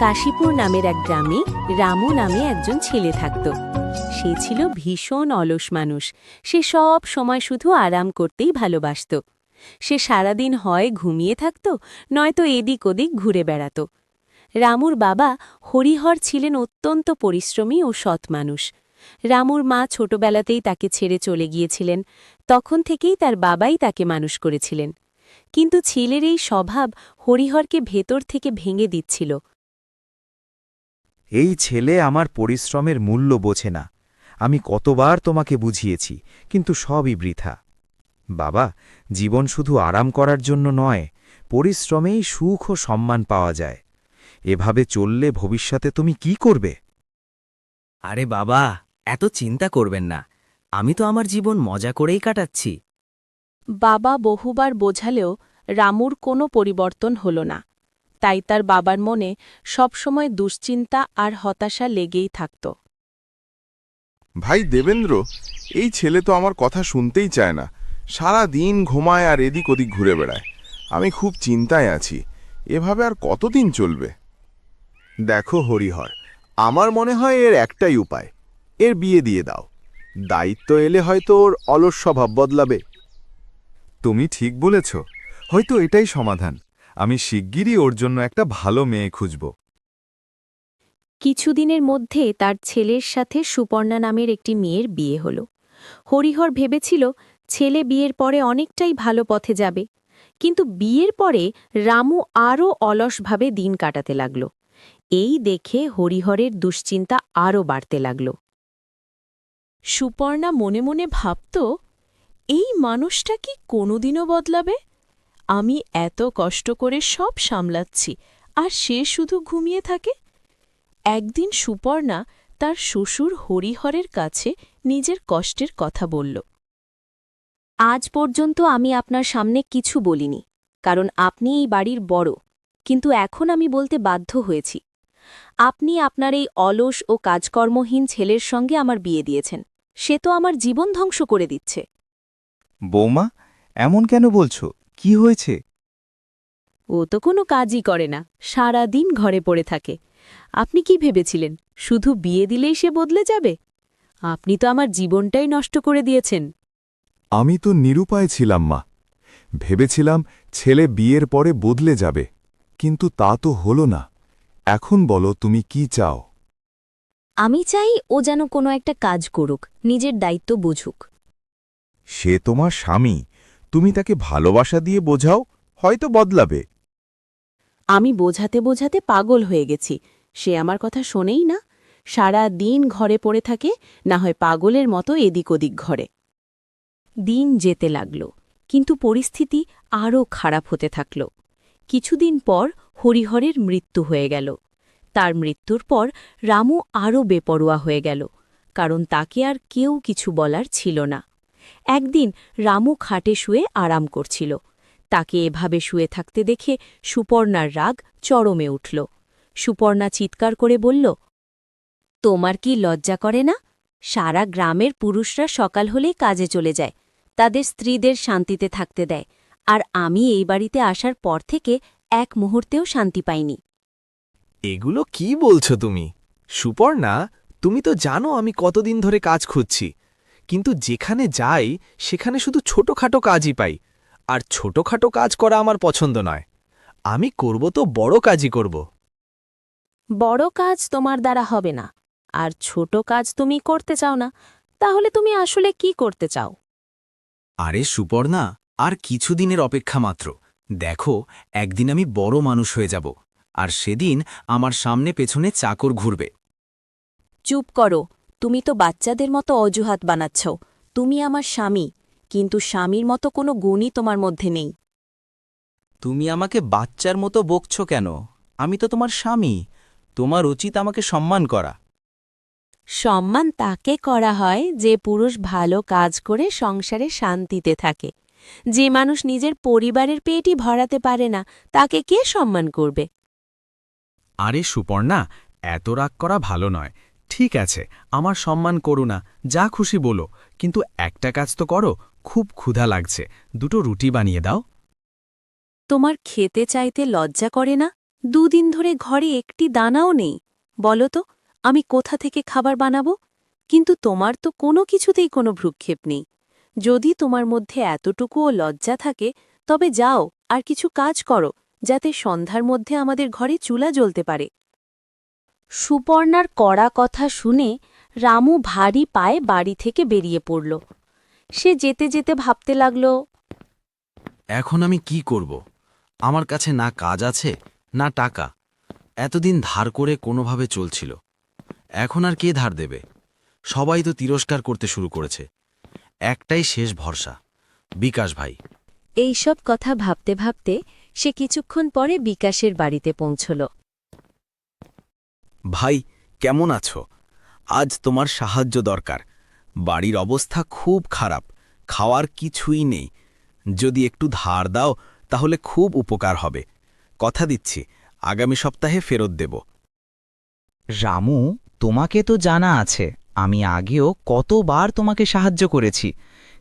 কাশীপুর নামের এক গ্রামে রামু নামে একজন ছেলে থাকত। সে ছিল ভীষণ অলস মানুষ। সে সব সময় শুধু আরাম করতেই ভালোবাসত। সে সারাদিন হয় ঘুমিয়ে থাকত, নয়তো এদিক ওদিক ঘুরে বেড়াত। রামুর বাবা হরিহর ছিলেন অত্যন্ত পরিশ্রমী ও সৎ মানুষ। রামুর মা ছোটবেলাতেই তাকে ছেড়ে চলে গিয়েছিলেন। তখন থেকেই তার বাবাই তাকে মানুষ করেছিলেন। কিন্তু ছেলের এই স্বভাব হরিহরকে ভেতর থেকে ভেঙে দিচ্ছিল। এই ছেলে আমার পরিশ্রমের মূল্য বোঝে না। আমি কতবার তোমাকে বুঝিয়েছি কিন্তু সবই বৃথা। বাবা জীবন শুধু আরাম করার জন্য নয় পরিশ্রমেই সুখ ও সম্মান পাওয়া যায়। এভাবে চললে ভবিষ্যতে তুমি কি করবে? আরে বাবা এত চিন্তা করবেন না। আমি তো আমার জীবন মজা করেই কাটাচ্ছি। বাবা বহুবার বোঝালেও রামুর কোনো পরিবর্তন হল না। তাই তার বাবার মনে সবসময় দুশ্চিন্তা আর হতাশা লেগেই থাকত। ভাই দেবেন্দ্র, এই ছেলে তো আমার কথা শুনতেই চায় না। সারা দিন ঘুমায় আর এদিক ওদিক ঘুরে বেড়ায়। আমি খুব চিন্তায় আছি। এভাবে আর কতদিন চলবে? দেখো হরিহর, আমার মনে হয় এর একটাই উপায়। এর বিয়ে দিয়ে দাও। দায়িত্ব এলে হয়তো ওর অলস স্বভাব বদলাবে। তুমি ঠিক বলেছ। হয়তো এটাই সমাধান। আমি শিগগিরই ওর জন্য একটা ভালো মেয়ে খুঁজব। কিছুদিনের মধ্যে তার ছেলের সাথে সুপর্ণা নামের একটি মেয়ের বিয়ে হল। হরিহর ভেবেছিল, ছেলে বিয়ের পরে অনেকটাই ভালো পথে যাবে। কিন্তু বিয়ের পরে রামু আরও অলসভাবে দিন কাটাতে লাগল। এই দেখে হরিহরের দুশ্চিন্তা আরও বাড়তে লাগল। সুপর্ণা মনে মনে ভাবত, এই মানুষটা কি কোনোদিনও বদলাবে? আমি এত কষ্ট করে সব সামলাচ্ছি, আর সে শুধু ঘুমিয়ে থাকে? একদিন সুপর্ণা তার শ্বশুর হরিহরের কাছে নিজের কষ্টের কথা বলল। আজ পর্যন্ত আমি আপনার সামনে কিছু বলিনি, কারণ আপনি এই বাড়ির বড়, কিন্তু এখন আমি বলতে বাধ্য হয়েছি। আপনি আপনার এই অলস ও কাজকর্মহীন ছেলের সঙ্গে আমার বিয়ে দিয়েছেন, সে তো আমার জীবন ধ্বংস করে দিচ্ছে। বৌমা, এমন কেন বলছো? কি হয়েছে? ও তো কোনো কাজই করে না সারা দিন ঘরে পড়ে থাকে। আপনি কি ভেবেছিলেন শুধু বিয়ে দিলেই সে বদলে যাবে? আপনি তো আমার জীবনটাই নষ্ট করে দিয়েছেন। আমি তো নিরুপায় ছিলাম মা। ভেবেছিলাম ছেলে বিয়ের পরে বদলে যাবে কিন্তু তা তো হল না। এখন বলো তুমি কি চাও? আমি চাই ও যেন কোনো একটা কাজ করুক নিজের দায়িত্ব বুঝুক। সে তোমার স্বামী তুমি তাকে ভালোবাসা দিয়ে বোঝাও, হয়তো বদলাবে। আমি বোঝাতে বোঝাতে পাগল হয়ে গেছি। সে আমার কথা শোনেই না। সারা দিন ঘরে পড়ে থাকে, না হয় পাগলের মতো এদিক ওদিক ঘরে। দিন যেতে লাগল, কিন্তু পরিস্থিতি আরও খারাপ হতে থাকল। কিছুদিন পর হরিহরের মৃত্যু হয়ে গেল। তার মৃত্যুর পর রামু আরও বেপরোয়া হয়ে গেল, কারণ তাকে আর কেউ কিছু বলার ছিল না। একদিন রামু খাটে শুয়ে আরাম করছিল। তাকে এভাবে শুয়ে থাকতে দেখে সুপর্ণার রাগ চরমে উঠল। সুপর্ণা চিৎকার করে বলল, তোমার কি লজ্জা করে না? সারা গ্রামের পুরুষরা সকাল হলেই কাজে চলে যায়। তাদের স্ত্রীদের শান্তিতে থাকতে দেয়। আর আমি এই বাড়িতে আসার পর থেকে এক মুহূর্তেও শান্তি পাইনি। এগুলো কি বলছো তুমি? সুপর্ণা, তুমি তো জানো আমি কতদিন ধরে কাজ খুঁজছি। কিন্তু যেখানে যাই সেখানে শুধু ছোটখাটো কাজই পাই। আর ছোটখাটো কাজ করা আমার পছন্দ নয়। আমি করব তো বড় কাজই করব। বড় কাজ তোমার দ্বারা হবে না। আর ছোট কাজ তুমি করতে চাও না তাহলে তুমি আসলে কি করতে চাও? আরে সুপর্ণা আর কিছুদিনের অপেক্ষা মাত্র। দেখো একদিন আমি বড় মানুষ হয়ে যাব আর সেদিন আমার সামনে পেছনে চাকর ঘুরবে। চুপ করো তুমি তো বাচ্চাদের মতো অজুহাত বানাচ্ছ। তুমি আমার স্বামী কিন্তু স্বামীর মতো কোনো গুণই তোমার মধ্যে নেই। তুমি আমাকে বাচ্চার মতো বকছ কেন? আমি তো তোমার স্বামী। তোমার উচিত আমাকে সম্মান করা। সম্মান তাকে করা হয় যে পুরুষ ভালো কাজ করে সংসারে শান্তিতে থাকে। যে মানুষ নিজের পরিবারের পেটই ভরাতে পারে না তাকে কে সম্মান করবে? আরে সুপর্ণা এত রাগ করা ভালো নয়। ঠিক আছে, আমার সম্মান করো না, যা খুশি বলো, কিন্তু একটা কাজ তো করো, খুব ক্ষুধা লাগছে, দুটো রুটি বানিয়ে দাও। তোমার খেতে চাইতে লজ্জা করে না? দুদিন ধরে ঘরে একটি দানাও নেই। বলো তো, আমি কোথা থেকে খাবার বানাবো? কিন্তু তোমার তো কোনো কিছুতেই কোনো ভ্রুক্ষেপ নেই। যদি তোমার মধ্যে এতটুকুও লজ্জা থাকে, তবে যাও, আর কিছু কাজ করো, যাতে সন্ধ্যার মধ্যে আমাদের ঘরে চুলা জ্বলতে পারে। সুপর্ণার কড়া কথা শুনে রামু ভারী পায়ে বাড়ি থেকে বেরিয়ে পড়ল। সে যেতে যেতে ভাবতে লাগল এখন আমি কি করব? আমার কাছে না কাজ আছে না টাকা। এতদিন ধার করে কোনোভাবে চলছিল। এখন আর কে ধার দেবে? সবাই তো তিরস্কার করতে শুরু করেছে। একটাই শেষ ভরসা বিকাশ ভাই। এইসব কথা ভাবতে ভাবতে সে কিছুক্ষণ পরে বিকাশের বাড়িতে পৌঁছল। ভাই, কেমন আছো? আজ তোমার সাহায্য দরকার। বাড়ির অবস্থা খুব খারাপ, খাওয়ার কিছুই নেই। যদি একটু ধার দাও, তাহলে খুব উপকার হবে। কথা দিচ্ছি, আগামী সপ্তাহে ফেরত দেব। রামু, তোমাকে তো জানা আছে, আমি আগেও কতবার তোমাকে সাহায্য করেছি,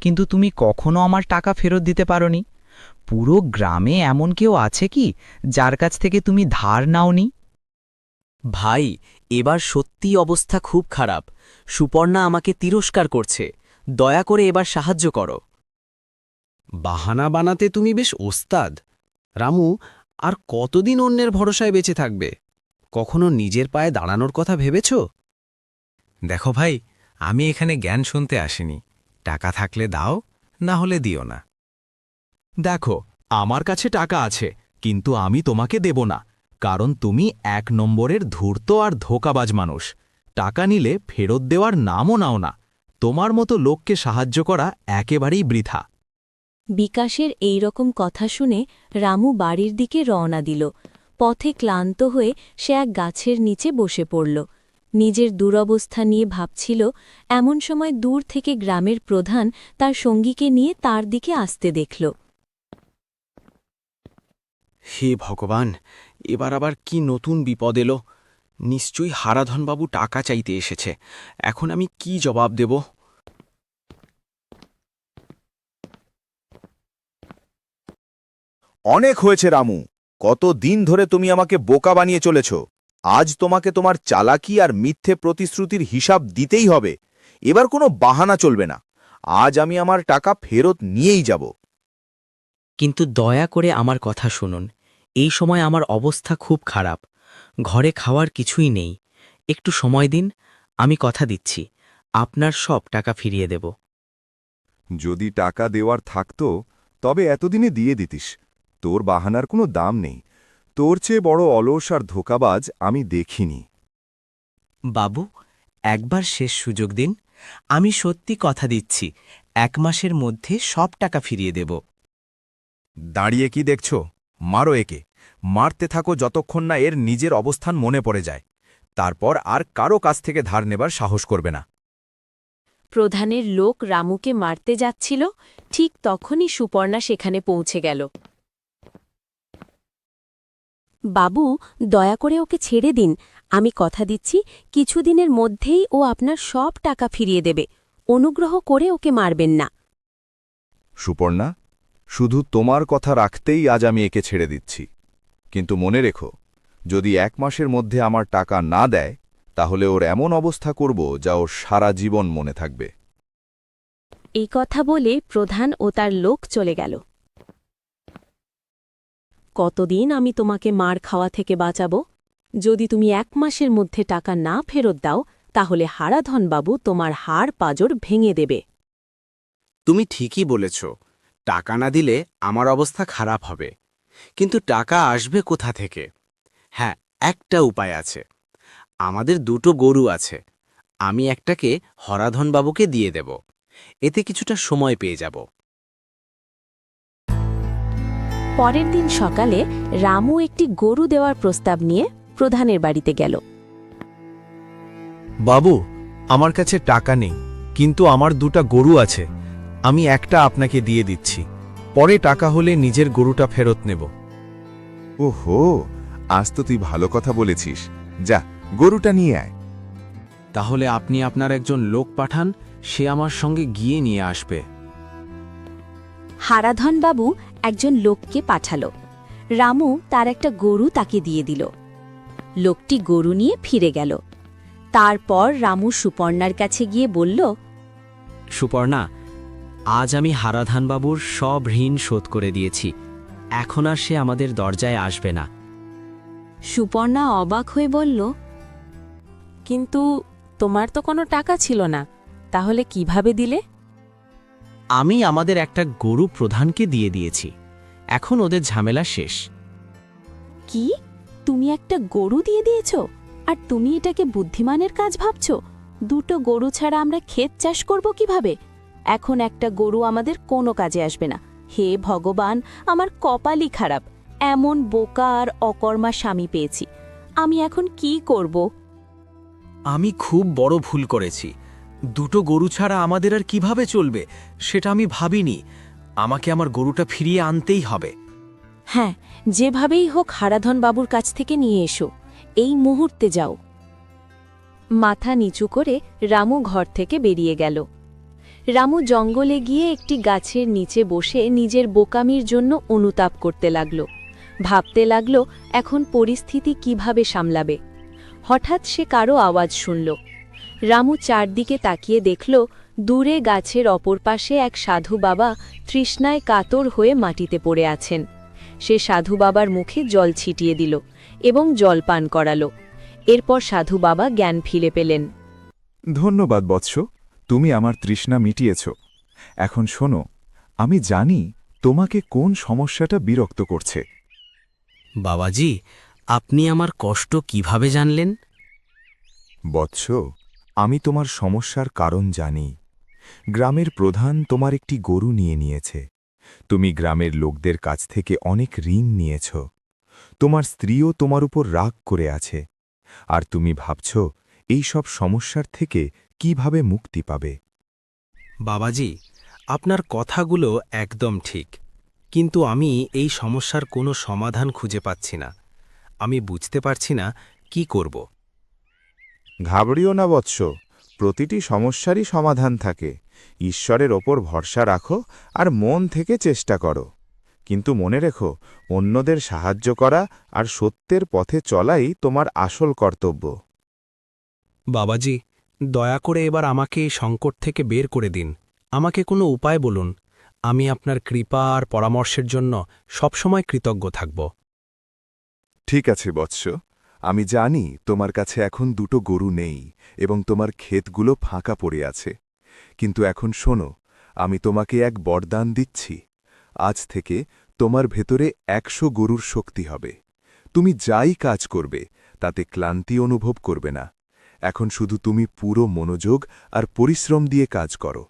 কিন্তু তুমি কখনো আমার টাকা ফেরত দিতে পারোনি। পুরো গ্রামে এমন কেউ আছে কি, যার কাছ থেকে তুমি ধার নাওনি? ভাই এবার সত্যি অবস্থা খুব খারাপ। সুপর্ণা আমাকে তিরস্কার করছে। দয়া করে এবার সাহায্য করো। বাহানা বানাতে তুমি বেশ ওস্তাদ। রামু আর কতদিন অন্যের ভরসায় বেঁচে থাকবে? কখনো নিজের পায়ে দাঁড়ানোর কথা ভেবেছ? দেখো ভাই আমি এখানে জ্ঞান শুনতে আসিনি। টাকা থাকলে দাও না হলে দিও না। দেখো আমার কাছে টাকা আছে কিন্তু আমি তোমাকে দেব না। কারণ তুমি এক নম্বরের ধূর্ত আর ধোকাবাজ মানুষ। টাকা নিলে ফেরত দেওয়ার নামও নাও না। তোমার মতো লোককে সাহায্য করা একেবারেই বৃথা। বিকাশের এই রকম কথা শুনে রামু বাড়ির দিকে রওনা দিল। পথে ক্লান্ত হয়ে সে এক গাছের নিচে বসে পড়ল। নিজের দুরবস্থা নিয়ে ভাবছিল এমন সময় দূর থেকে গ্রামের প্রধান তার সঙ্গীকে নিয়ে তার দিকে আসতে দেখল। হে ভগবান এবার আবার কি নতুন বিপদ এলো? নিশ্চয়ই হারাধনবাবু টাকা চাইতে এসেছে। এখন আমি কি জবাব দেব? অনেক হয়েছে রামু। কত দিন ধরে তুমি আমাকে বোকা বানিয়ে চলেছ। আজ তোমাকে তোমার চালাকি আর মিথ্যে প্রতিশ্রুতির হিসাব দিতেই হবে। এবার কোনো বাহানা চলবে না। আজ আমি আমার টাকা ফেরত নিয়েই যাব। কিন্তু দয়া করে আমার কথা শুনুন। এই সময় আমার অবস্থা খুব খারাপ। ঘরে খাওয়ার কিছুই নেই। একটু সময় দিন আমি কথা দিচ্ছি। আপনার সব টাকা ফিরিয়ে দেব। যদি টাকা দেওয়ার থাকতো তবে এতদিনে দিয়ে দিতিস। তোর বাহানার কোনো দাম নেই। তোর চেয়ে বড় অলস আর ধোকাবাজ আমি দেখিনি। বাবু একবার শেষ সুযোগ দিন। আমি সত্যি কথা দিচ্ছি এক মাসের মধ্যে সব টাকা ফিরিয়ে দেব। দাঁড়িয়ে কি দেখছ? মারো একে। মারতে থাকো যতক্ষণ না এর নিজের অবস্থান মনে পড়ে যায়। তারপর আর কারও কাছ থেকে ধার নেবার সাহস করবে না। প্রধানের লোক রামুকে মারতে যাচ্ছিল ঠিক তখনই সুপর্ণা সেখানে পৌঁছে গেল। বাবু দয়া করে ওকে ছেড়ে দিন। আমি কথা দিচ্ছি কিছুদিনের মধ্যেই ও আপনার সব টাকা ফিরিয়ে দেবে। অনুগ্রহ করে ওকে মারবেন না। সুপর্ণা শুধু তোমার কথা রাখতেই আজ আমি একে ছেড়ে দিচ্ছি। কিন্তু মনে রেখো যদি এক মাসের মধ্যে আমার টাকা না দেয় তাহলে ওর এমন অবস্থা করব যা ওর সারা জীবন মনে থাকবে। এই কথা বলে প্রধান ও তার লোক চলে গেল। কতদিন আমি তোমাকে মার খাওয়া থেকে বাঁচাবো? যদি তুমি এক মাসের মধ্যে টাকা না ফেরত দাও তাহলে হারাধনবাবু তোমার হাড় পাজর ভেঙে দেবে। তুমি ঠিকই বলেছ টাকা না দিলে আমার অবস্থা খারাপ হবে। কিন্তু টাকা আসবে কোথা থেকে? হ্যাঁ একটা উপায় আছে। আমাদের দুটো গরু আছে। আমি একটাকে হরাধনবাবুকে দিয়ে দেব। এতে কিছুটা সময় পেয়ে যাব। পরের দিন সকালে রামু একটি গরু দেওয়ার প্রস্তাব নিয়ে প্রধানের বাড়িতে গেল। বাবু আমার কাছে টাকা নেই কিন্তু আমার দুটা গরু আছে। আমি একটা আপনাকে দিয়ে দিচ্ছি। পরে টাকা হলে নিজের গরুটা ফেরত নেব। ওহো আজ তো তুই ভালো কথা বলেছিস। যা গরুটা নিয়ে আয়। তাহলে আপনি আপনার একজন লোক পাঠান সে আমার সঙ্গে গিয়ে নিয়ে আসবে। হারাধনবাবু একজন লোককে পাঠালো। রামু তার একটা গরু তাকে দিয়ে দিল। লোকটি গরু নিয়ে ফিরে গেল। তারপর রামু সুপর্ণার কাছে গিয়ে বলল সুপর্ণা আজ আমি হারাধানবাবুর সব ঋণ শোধ করে দিয়েছি। এখন আর সে আমাদের দরজায় আসবে না। সুপর্ণা অবাক হয়ে বলল কিন্তু তোমার তো কোনো টাকা ছিল না তাহলে কীভাবে দিলে? আমি আমাদের একটা গরু প্রধানকে দিয়ে দিয়েছি। এখন ওদের ঝামেলা শেষ। কি? তুমি একটা গরু দিয়ে দিয়েছ? আর তুমি এটাকে বুদ্ধিমানের কাজ ভাবছ? দুটো গরু ছাড়া আমরা ক্ষেত চাষ করব কীভাবে? এখন একটা গরু আমাদের কোনো কাজে আসবে না। হে ভগবান আমার কপালই খারাপ। এমন বোকা আর অকর্মা স্বামী পেয়েছি। আমি এখন কি করব? আমি খুব বড় ভুল করেছি। দুটো গরু ছাড়া আমাদের আর কীভাবে চলবে সেটা আমি ভাবিনি। আমাকে আমার গরুটা ফিরিয়ে আনতেই হবে। হ্যাঁ যেভাবেই হোক হারাধন বাবুর কাছ থেকে নিয়ে এসো। এই মুহূর্তে যাও। মাথা নিচু করে রামু ঘর থেকে বেরিয়ে গেল। রামু জঙ্গলে গিয়ে একটি গাছের নিচে বসে নিজের বোকামির জন্য অনুতাপ করতে লাগল। ভাবতে লাগল, এখন পরিস্থিতি কীভাবে সামলাবে? হঠাৎ সে কারও আওয়াজ শুনল। রামু চারদিকে তাকিয়ে দেখল, দূরে গাছের অপর পাশে এক সাধু বাবা তৃষ্ণায় কাতর হয়ে মাটিতে পড়ে আছেন। সে সাধু বাবার মুখে জল ছিটিয়ে দিল এবং জল পান করালো। এরপর সাধু বাবা জ্ঞান ফিরে পেলেন। ধন্যবাদ বৎস। তুমি আমার তৃষ্ণা মিটিয়েছ। এখন শোনো আমি জানি তোমাকে কোন সমস্যাটা বিরক্ত করছে। বাবাজি আপনি আমার কষ্ট কীভাবে জানলেন? বৎস আমি তোমার সমস্যার কারণ জানি। গ্রামের প্রধান তোমার একটি গরু নিয়ে নিয়েছে। তুমি গ্রামের লোকদের কাছ থেকে অনেক ঋণ নিয়েছ। তোমার স্ত্রীও তোমার উপর রাগ করে আছে। আর তুমি ভাবছ এই সব সমস্যার থেকে কীভাবে মুক্তি পাবে? বাবাজি আপনার কথাগুলো একদম ঠিক কিন্তু আমি এই সমস্যার কোনো সমাধান খুঁজে পাচ্ছি না। আমি বুঝতে পারছি না কি করব। ঘাবড়িও না বৎস প্রতিটি সমস্যারই সমাধান থাকে। ঈশ্বরের ওপর ভরসা রাখো আর মন থেকে চেষ্টা করো। কিন্তু মনে রেখো অন্যদের সাহায্য করা আর সত্যের পথে চলাই তোমার আসল কর্তব্য। বাবাজি দয়া করে এবার আমাকে এই সংকট থেকে বের করে দিন। আমাকে কোনো উপায় বলুন। আমি আপনার কৃপা আর পরামর্শের জন্য সবসময় কৃতজ্ঞ থাকব। ঠিক আছে, বৎস। আমি জানি তোমার কাছে এখন দুটো গরু নেই এবং তোমার ক্ষেতগুলো ফাঁকা পড়ে আছে। কিন্তু এখন শোনো, আমি তোমাকে এক বরদান দিচ্ছি। আজ থেকে তোমার ভেতরে একশো গরুর শক্তি হবে। তুমি যাই কাজ করবে, তাতে ক্লান্তি অনুভব করবে না। এখন শুধু তুমি পুরো মনোযোগ আর পরিশ্রম দিয়ে কাজ করো।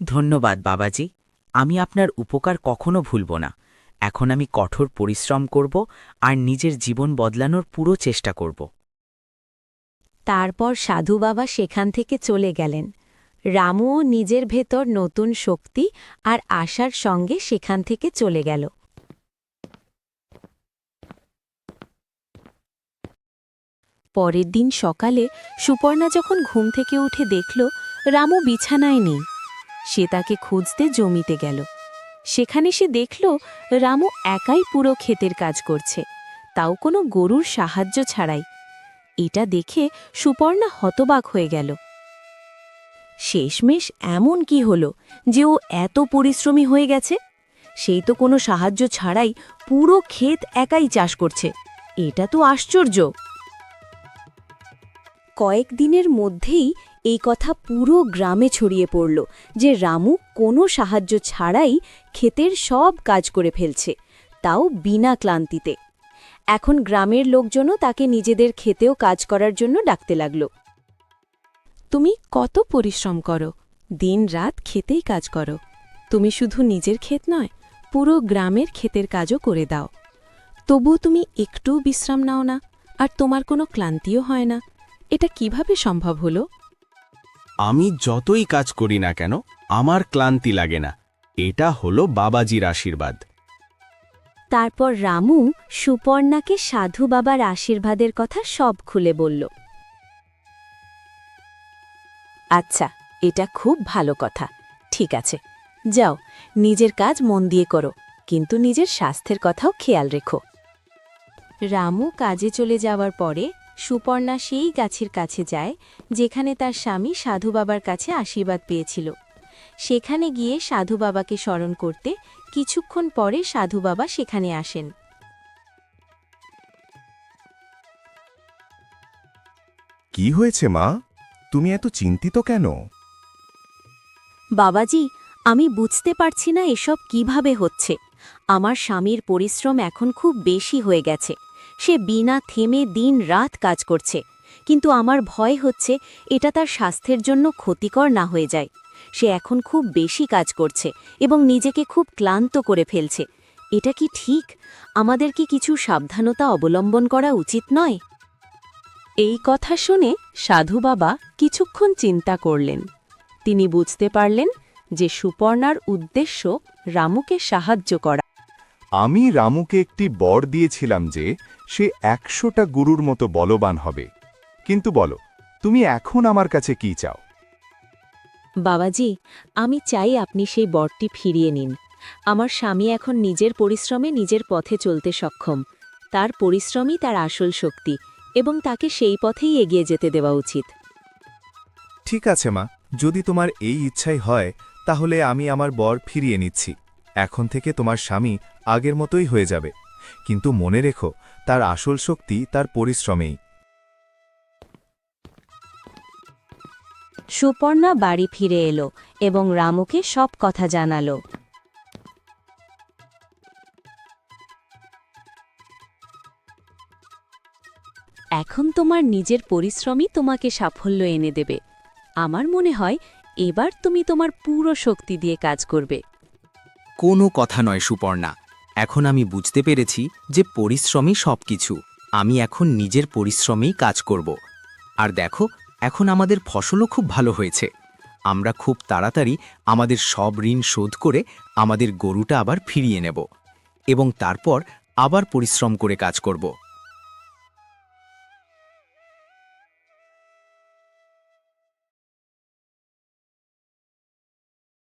ধন্যবাদ বাবাজি। আমি আপনার উপকার কখনো ভুলব না। এখন আমি কঠোর পরিশ্রম করব আর নিজের জীবন বদলানোর পুরো চেষ্টা করব। তারপর সাধু বাবা সেখান থেকে চলে গেলেন। রামুও নিজের ভেতর নতুন শক্তি আর আশার সঙ্গে সেখান থেকে চলে গেল। পরের দিন সকালে সুপর্ণা যখন ঘুম থেকে উঠে দেখল, রামু বিছানায় নেই। সে তাকে খুঁজতে জমিতে গেল। সেখানে সে দেখল, রামু একাই পুরো ক্ষেতের কাজ করছে। তাও কোনো গরুর সাহায্য ছাড়াই। এটা দেখে সুপর্ণা হতবাক হয়ে গেল। শেষমেশ এমন কি হলো যে ও এত পরিশ্রমী হয়ে গেছে? সেই তো কোনো সাহায্য ছাড়াই পুরো ক্ষেত একাই চাষ করছে। এটা তো আশ্চর্য! কয়েকদিনের মধ্যেই এই কথা পুরো গ্রামে ছড়িয়ে পড়ল যে রামু কোনো সাহায্য ছাড়াই ক্ষেতের সব কাজ করে ফেলছে, তাও বিনা ক্লান্তিতে। এখন গ্রামের লোকজনও তাকে নিজেদের ক্ষেতেও কাজ করার জন্য ডাকতে লাগল। তুমি কত পরিশ্রম করো, দিন রাত খেতেই কাজ করো। তুমি শুধু নিজের ক্ষেত নয়, পুরো গ্রামের ক্ষেতের কাজও করে দাও। তবু তুমি একটুও বিশ্রাম নাও না, আর তোমার কোনো ক্লান্তিও হয় না। এটা কীভাবে সম্ভব হলো? আমি যতই কাজ করি না কেন আমার ক্লান্তি লাগে না। এটা হলো বাবাজির আশীর্বাদ। তারপর রামু সুপর্ণাকে সাধু বাবার আশীর্বাদের কথা সব খুলে বলল। আচ্ছা এটা খুব ভালো কথা। ঠিক আছে। যাও নিজের কাজ মন দিয়ে করো কিন্তু নিজের স্বাস্থ্যের কথাও খেয়াল রেখো। রামু কাজে চলে যাওয়ার পরে সুপর্ণা সেই গাছের কাছে যায় যেখানে তার স্বামী সাধু বাবার কাছে আশীর্বাদ পেয়েছিল। সেখানে গিয়ে সাধু বাবাকে স্মরণ করতে কিছুক্ষণ পরে সাধু বাবা সেখানে আসেন। কি হয়েছে মা? তুমি এত চিন্তিত কেন? বাবাজি আমি বুঝতে পারছি না এসব কীভাবে হচ্ছে। আমার স্বামীর পরিশ্রম এখন খুব বেশি হয়ে গেছে। সে বিনা থেমে দিন রাত কাজ করছে। কিন্তু আমার ভয় হচ্ছে, এটা তার স্বাস্থ্যের জন্য ক্ষতিকর না হয়ে যায়। সে এখন খুব বেশি কাজ করছে এবং নিজেকে খুব ক্লান্ত করে ফেলছে। এটা কি ঠিক? আমাদের কি কিছু সাবধানতা অবলম্বন করা উচিত নয়? এই কথা শুনে সাধু বাবা কিছুক্ষণ চিন্তা করলেন। তিনি বুঝতে পারলেন যে সুপর্ণার উদ্দেশ্য রামুকে সাহায্য করা। আমি রামুকে একটি বর দিয়েছিলাম যে সে একশোটা গুরুর মতো বলবান হবে। কিন্তু বলো তুমি এখন আমার কাছে কি চাও? বাবাজি আমি চাই আপনি সেই বরটি ফিরিয়ে নিন। আমার স্বামী এখন নিজের পরিশ্রমে নিজের পথে চলতে সক্ষম। তার পরিশ্রমই তার আসল শক্তি এবং তাকে সেই পথেই এগিয়ে যেতে দেওয়া উচিত। ঠিক আছে মা যদি তোমার এই ইচ্ছাই হয় তাহলে আমি আমার বর ফিরিয়ে নিচ্ছি। এখন থেকে তোমার স্বামী আগের মতোই হয়ে যাবে। কিন্তু মনে রেখো তার আসল শক্তি তার পরিশ্রমেই। সুপর্ণা বাড়ি ফিরে এলো এবং রামুকে সব কথা জানালো। এখন তোমার নিজের পরিশ্রমই তোমাকে সাফল্য এনে দেবে। আমার মনে হয় এবার তুমি তোমার পুরো শক্তি দিয়ে কাজ করবে। কোনো কথা নয় সুপর্ণা। এখন আমি বুঝতে পেরেছি যে পরিশ্রমই সবকিছু। আমি এখন নিজের পরিশ্রমেই কাজ করব। আর দেখো, এখন আমাদের ফসলও খুব ভালো হয়েছে। আমরা খুব তাড়াতাড়ি আমাদের সব ঋণ শোধ করে আমাদের গরুটা আবার ফিরিয়ে নেব এবং তারপর আবার পরিশ্রম করে কাজ করব।